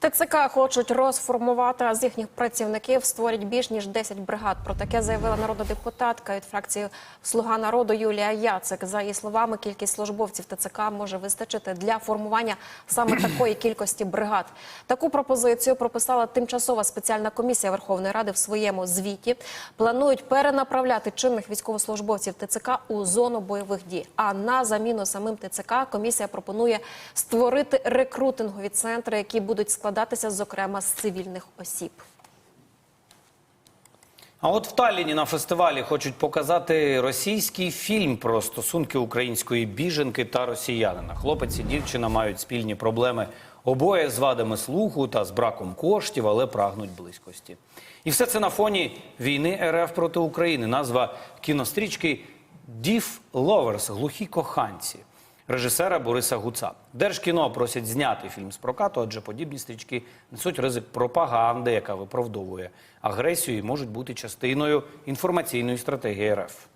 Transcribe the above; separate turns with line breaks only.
ТЦК хочуть розформувати, а з їхніх працівників створять більш ніж 10 бригад. Про таке заявила народна депутатка від фракції Слуга народу Юлія Яцик. За її словами, кількість службовців ТЦК може вистачити для формування саме такої кількості бригад. Таку пропозицію прописала тимчасова спеціальна комісія Верховної Ради в своєму звіті. Планують перенаправляти чинних військовослужбовців ТЦК у зону бойових дій. А на заміну самим ТЦК комісія пропонує створити рекрутингові центри, які будуть складатися зокрема з цивільних осіб.
А от в Талліні на фестивалі хочуть показати російський фільм про стосунки української біженки та росіянина. Хлопець і дівчина мають спільні проблеми. Обоє з вадами слуху та з браком коштів, але прагнуть близькості. І все це на фоні війни РФ проти України. Назва кінострічки Дів Ловерс глухі коханці режисера Бориса Гуца. Держкіно просять зняти фільм з прокату, адже подібні стрічки несуть ризик пропаганди, яка виправдовує агресію і можуть бути частиною інформаційної стратегії РФ.